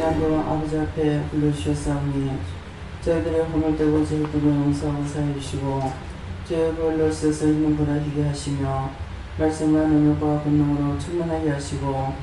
다시 한번 아버지 앞에 불러주셨사오니 저희들의 허물되고 죄악을 용서하고 사해주시고 죄의 벌로써서 있는 분하게 하시며 말씀과 능력과 권능으로 충만하게 하시고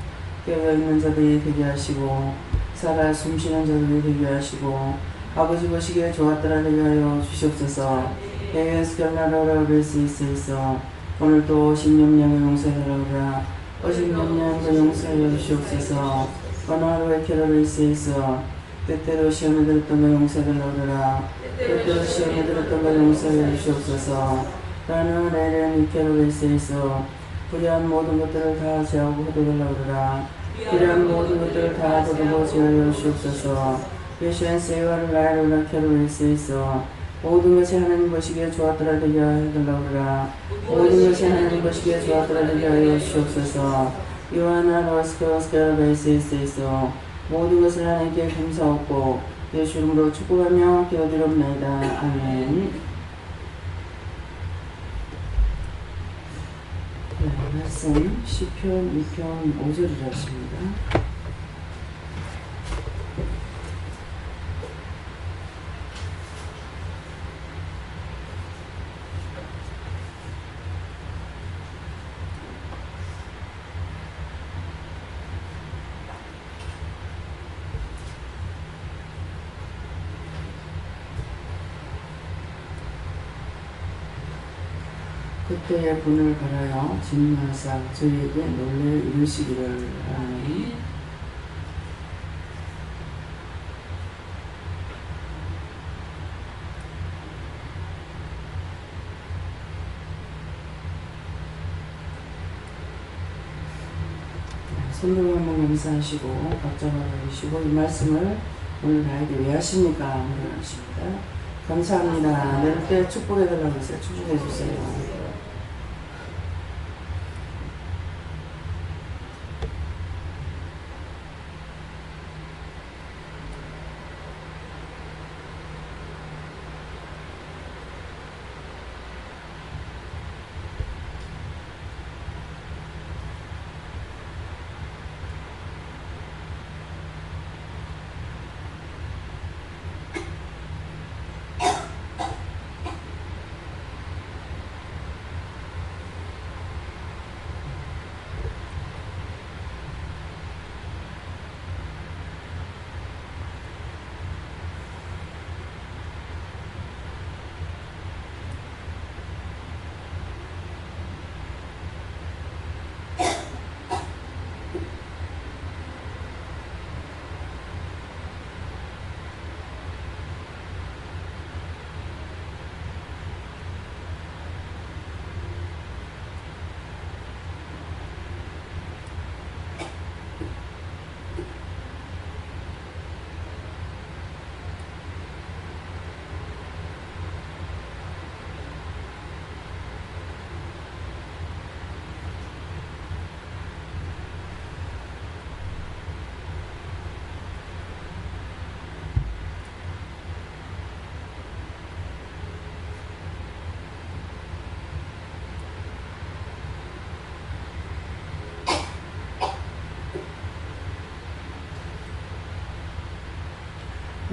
깨어있는 자들이 되게 하시고 살아 숨쉬는 자들이 되게 하시고 아버지 보시기에 좋았더라 되게 하여 주시옵소서. 예수 경나라로 뵐수 있으서 오늘도 신념량을 용서해달라. 오신 명령을 용서해 주시옵소서. 어느 하루의 결혼을 있어서 때때로 시험에 들었던 거 용서해달라고라 때때로 시험에 들었던 거 용서하여 주시옵소서. 나는 내일은 이 결혼을 있어서 불의한 모든 것들을 다 제하고 허도달라고라 불의한 모든 것들을 다 허도고 제하여 주시옵소서. 예시한 세월을 나이로나 결혼을 있어서 모든 것이 하나님 보시기에 좋았더라 되게 해달라고라 모든 것이 하나님 보시기에 좋았더라 되게 하여 주시옵소서 요하나 로스케로스케라 베이스에서 모든 것을 하나님께 감사하고 예수 이름으로 축복하며 기도드립니다. 아멘 네, 말씀 시편 2편 5절이라습니다 그때의 분을 바라여 진노하사 저희에게 놀래 이르시기를 아멘. 손들고 한번 감사하시고 각자 바라보시고 이 말씀을 오늘 나에게 왜 하십니까? 물어보십니다. 감사합니다. 내릴 때 축복해달라고 했어요. 축복해주세요.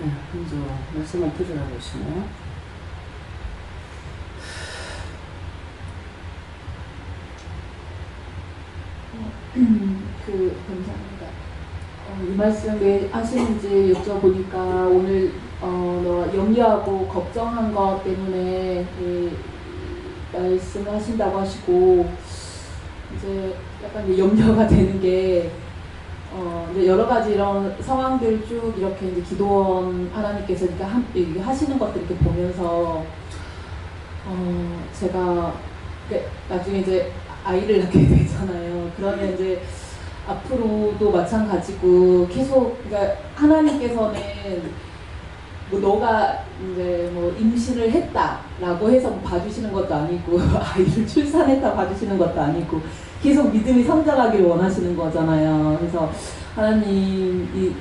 네, 먼저 말씀을 들으라보시네요. 그 감사합니다. 어, 이 말씀 왜 하시는지 여쭤보니까 오늘 어, 너 염려하고 걱정한 것 때문에 이 말씀을 하신다고 하시고 이제 약간 염려가 되는 게 어, 이제 여러 가지 이런 상황들 쭉 이렇게 이제 기도원 하나님께서 한, 이렇게 하시는 것들 이렇게 보면서 어, 제가 나중에 이제 아이를 낳게 되잖아요. 그러면 이제 앞으로도 마찬가지고 계속 그러니까 하나님께서는 뭐 너가 이제 뭐 임신을 했다라고 해서 뭐 봐주시는 것도 아니고 아이를 출산했다 봐주시는 것도 아니고 계속 믿음이 성장하길 원하시는 거잖아요. 그래서 하나님이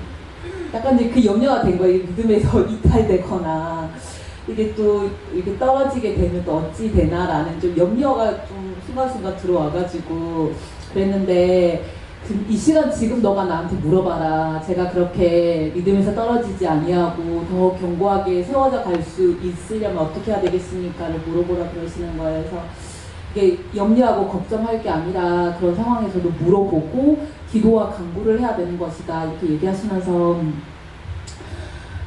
약간 이제 그 염려가 된 거예요. 믿음에서 이탈되거나 이게 또 이렇게 떨어지게 되면 또 어찌 되나라는 좀 염려가 좀 순간순간 들어와가지고 그랬는데 이 시간 지금 너가 나한테 물어봐라. 제가 그렇게 믿음에서 떨어지지 아니하고 더 견고하게 세워져 갈 수 있으려면 어떻게 해야 되겠습니까를 물어보라 그러시는 거예요. 그래서 이게 염려하고 걱정할 게 아니라 그런 상황에서도 물어보고 기도와 강구를 해야 되는 것이다. 이렇게 얘기하시면서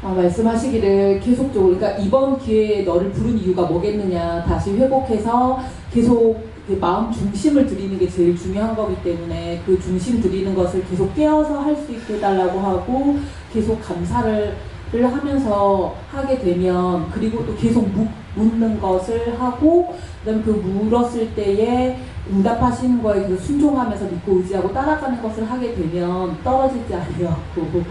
아, 말씀하시기를 계속적으로 그러니까 이번 기회에 너를 부른 이유가 뭐겠느냐 다시 회복해서 계속 그 마음 중심을 드리는 게 제일 중요한 거기 때문에 그 중심 드리는 것을 계속 깨어서 할 수 있게 해달라고 하고 계속 감사를 를 하면서 하게 되면 그리고 또 계속 묻, 묻는 것을 하고 그다음에 그 물었을 때에 응답하시는 거에 계속 순종하면서 믿고 의지하고 따라가는 것을 하게 되면 떨어지지 아니하고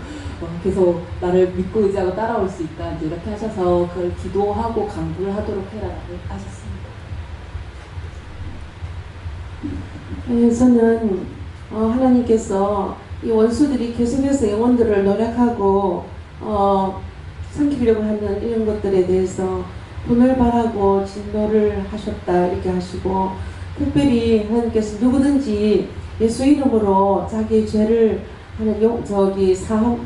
어, 계속 나를 믿고 의지하고 따라올 수 있다 이렇게 하셔서 그걸 기도하고 강구를 하도록 해라라고 하셨습니다. 그래서는 어, 하나님께서 이 원수들이 계속해서 영혼들을 노력하고 어, 삼키려고 하는 이런 것들에 대해서 돈을 바라고 진노를 하셨다 이렇게 하시고 특별히 하나님께서 누구든지 예수 이름으로 자기 죄를 하는 용, 저기 사함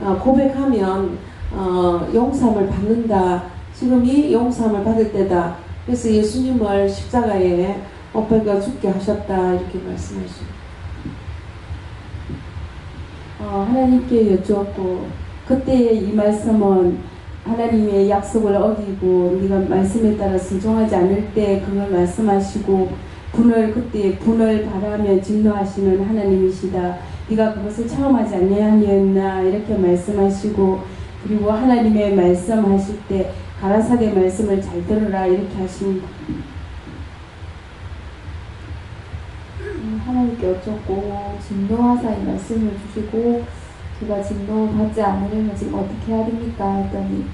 어, 고백하면 어, 용서함을 받는다. 지금 이 용서함을 받을 때다. 그래서 예수님을 십자가에 오빠가 죽게 하셨다 이렇게 말씀하시고 어, 하나님께 여쭈었고 그때 이 말씀은 하나님의 약속을 어기고 우리가 말씀에 따라 순종하지 않을 때 그걸 말씀하시고 분을 그때 분을 바라며 진노하시는 하나님이시다. 네가 그것을 체험하지 아니하였나 이렇게 말씀하시고 그리고 하나님의 말씀하실 때 가라사대 말씀을 잘 들으라 이렇게 하십니다. 음, 하나님께 여쭙고 진노하사 이 말씀을 주시고 제가 진노 받지 않으려면 지금 어떻게 해야 됩니까? 했더니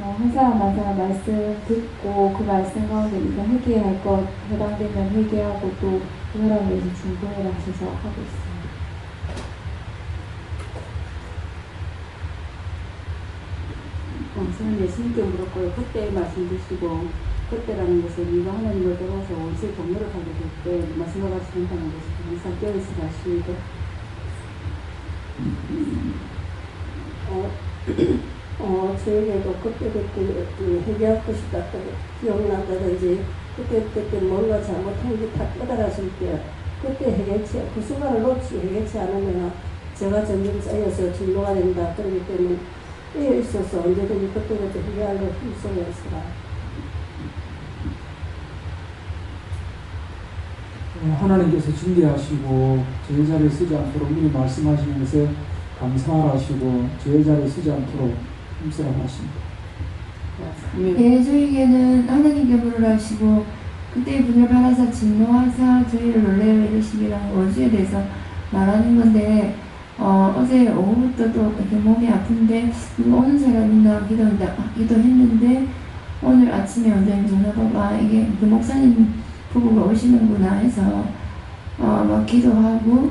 어, 한 사람 한 사람 말씀 듣고 그 말씀 가운데 네가 회개할 것 해당되면 회개하고 또 그 사람을 위해서 중보해라 하셔서 하고 있습니다. 어, 저는 예수님께 물었고요. 그때 말씀 주시고 그때라는 것은 네가 하나님을 떠나서 원수의 경로를 가게 될때 마지막 같이 된다는 것을 항상 깨어있어 가시고 어, 어, 저에게도 그때 그때 그 회개할 것이 같다고 기억난다든지 그때 그때 뭔가 잘못한 게 다 깨달아질 때 그때 해결치 그 순간을 놓치 해결치 않으면 제가 점점 쌓여서 진로가 된다. 그렇기 때문에 있어서 언제든지 그때그때 해결할 힘쓰고 있으라. 어, 하나님께서 징계하시고 제자를 쓰지 않도록 미리 말씀하시면서 감사하시고 제자를 쓰지 않도록 힘쓰라고 하십니다. 예, 저에게는 하나님께 물으라 하시고 그때 분을 받아서 진노하사 저희를 놀래어 이르시기랑 원수에 대해서 말하는 건데 어, 어제 오후부터 또 이렇게 몸이 아픈데 누가 오는 사람 있나 기도한다 아, 기도했는데 오늘 아침에 원장님 전화가 아 이게 그 목사님 부부가 오시는구나 해서 어, 막 기도하고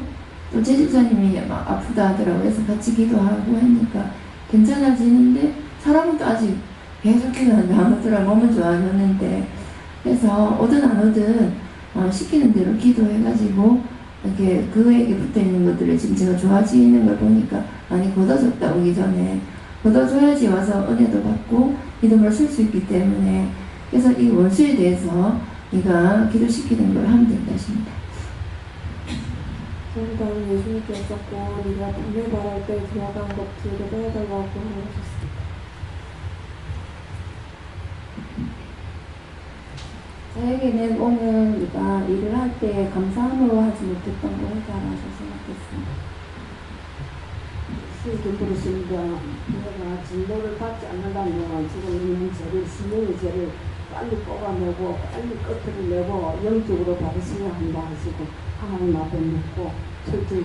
또 제집사님이 막 아프다 하더라고요. 그래서 같이 기도하고 하니까 괜찮아지는데 사람은 또 아직 계속 기도한다 하더라 몸은 좋아졌는데 그래서 오든 안 오든 어, 시키는 대로 기도해가지고 이렇게 그에게 붙어 있는 것들을 지금 제가 좋아지는 걸 보니까 많이 걷어졌다 오기 전에 걷어줘야지 와서 은혜도 받고 믿음을 쓸 수 있기 때문에 그래서 이 원수에 대해서 네가 기도시키는 걸 하면 된다 하십니다. 그다음 예수님께 여쭙고 네가 분을 바랄 때 들어간 것들을 해달라고 하셨습니다. 저에게는 오늘 우리가 일을 할 때 감사함으로 하지 못했던 거 해결하셔서 생각했습니다. 스님 부르십니다. 내가 진노를 받지 않는다면 지금 있는 죄를 신령의 죄를 빨리 뽑아내고 빨리 끝을 내고 영적으로 받으셔야 한다 하시고 하나님 앞에 묻고 철저히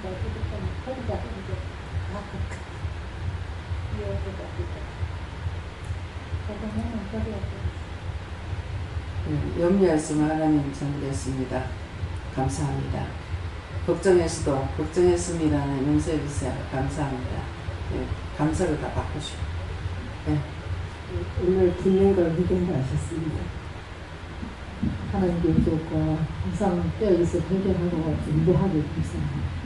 거 그것도 거기다 이제 다 이어지고 그거는 저리였고 예, 염려했으면 하나님 전됐습니다. 감사합니다. 걱정했어도 걱정했습니다는 용서해 주세요. 감사합니다. 예, 감사를 다 바꾸시고. 예, 오늘 듣는 걸 해결하셨습니다. 하나님께 여쭈었고 항상 깨어있어 해결하고 준비하고 있습니다.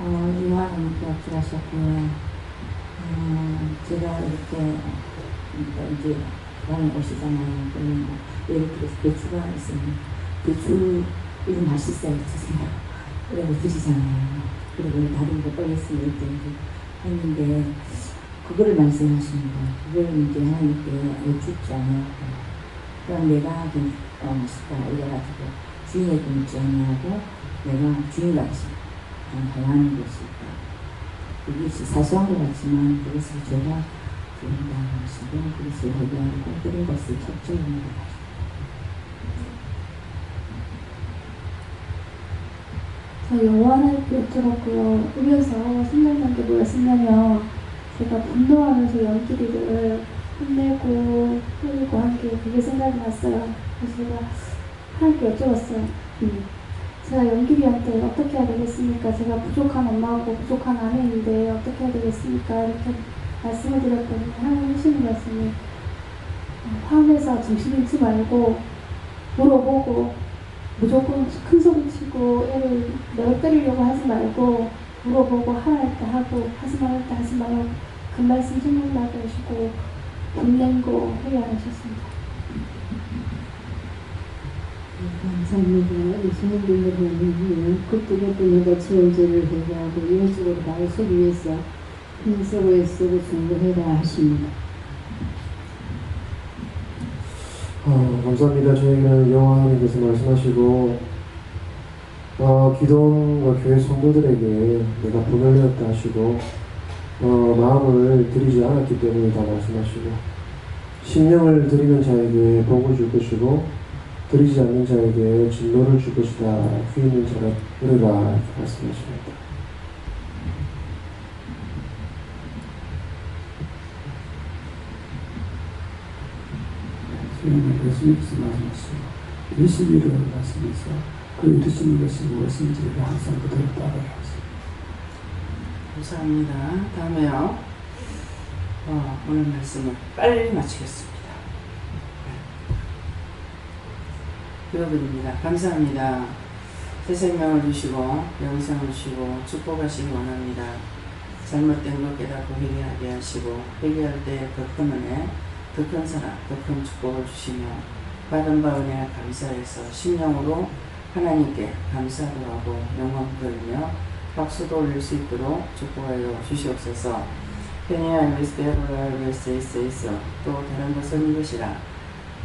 어, 이완하님께 합주하셨고요. 어, 제가 이렇게 그러니까 이제 방에 오시잖아요. 그러면 뭐 예를 들어서 배추가 있으면 배추 이거 맛있어요. 드세요. 그러고 드시잖아요. 그리고 다른 거 떠있으면 이제 했는데 그거를 말씀하시는 거예요. 그걸 이제 하나님께 여쭙지 않았고 그럼 내가 좀 어, 맛있다 이래가지고 주인에게 묻지 않냐고 내가 주인같이 하나는 것이 있다. 이것이 사소한 것 같지만 그것을 제가 드린다 하시고 그것을 해결하고 그런 것을 적정합니다. 저 영화 하나님께 여쭤봤고요. 오면서 생각난 게 뭐였었냐면 제가 분노하면서 연기리를 혼내고 때리고 한 게 그게 생각이 났어요. 그래서 제가 하나님께 여쭤봤어요. 음. 제가 연기리한테 어떻게 해야 되겠습니까? 제가 부족한 엄마고 부족한 아내인데 어떻게 해야 되겠습니까? 이렇게 말씀을 드렸더니 하나님 하시는 말씀이 어, 화내서 정신 잃지 말고 물어보고 무조건 큰 소리 치고 애를 내가 때리려고 하지 말고 물어보고 하라 때 하고 하지 말할 때 하지 말고 그 말씀 생각나게 하시고 분냉고 해야 하셨습니다. 감사합니다. 이수민분들 보면 그때부터 내가 죄죄를 회개하고 예수로 나를 서기 위해서 힘쓰고 애쓰고 중보해라 하십니다. 아, 감사합니다. 저에게는 영화 하나님께서 말씀하시고 어, 기도원과 교회 성도들에게 내가 분을 내었다 하시고 어, 마음을 드리지 않았기 때문에 다 말씀하시고 심령을 드리는 자에게 복을 줄 것이고 드리지 않는 자에게 진노를 줄 것이다. 휘 있는 들으라 이렇게 말씀하십니다. 예수님께서 말씀하시고 일시비를 말씀해서 그 이루시는 것이 무엇인지 항상 그대로 따라야. 감사합니다. 다음에요. 어, 오늘 말씀을 빨리 마치겠습니다. 기도드립니다. 감사합니다. 새 생명을 주시고 영생을 주시고 축복하시기 원합니다. 잘못된 것 깨닫고 회개하게 하시고 회개할 때더큰 은혜, 더 큰 사랑, 더 큰 축복을 주시며 받은 바 은혜 감사해서 심령으로 하나님께 감사도 하고 영광 돌리며 박수도 올릴 수 있도록 축복하여 주시옵소서. 리스페어를 위해서 있어 또 다른 것은 이것이라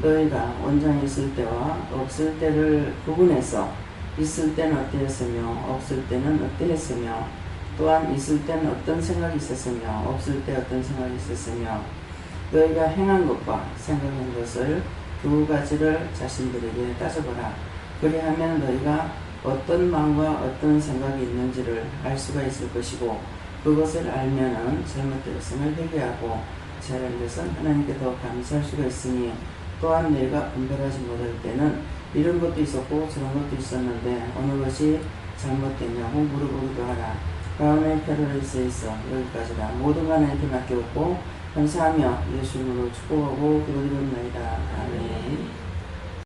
너희가 원장이 있을 때와 없을 때를 구분해서 있을 때는 어떠했으며 없을 때는 어떠했으며 또한 있을 때는 어떤 생각이 있었으며 없을 때 어떤 생각이 있었으며 너희가 행한 것과 생각한 것을 두 가지를 자신들에게 따져보라. 그리하면 너희가 어떤 마음과 어떤 생각이 있는지를 알 수가 있을 것이고 그것을 알면은 잘못되었음을 회개하고 잘한 것은 하나님께 더 감사할 수가 있으니 또한 너희가 분별하지 못할 때는 이런 것도 있었고 저런 것도 있었는데 어느 것이 잘못됐냐고 물어보기도 하라. 다음에 페르리스에 있어 여기까지라 모든 하나님께 맡겼고 감사하며 예수 이름으로 축복하고 기도드립니다. 아멘.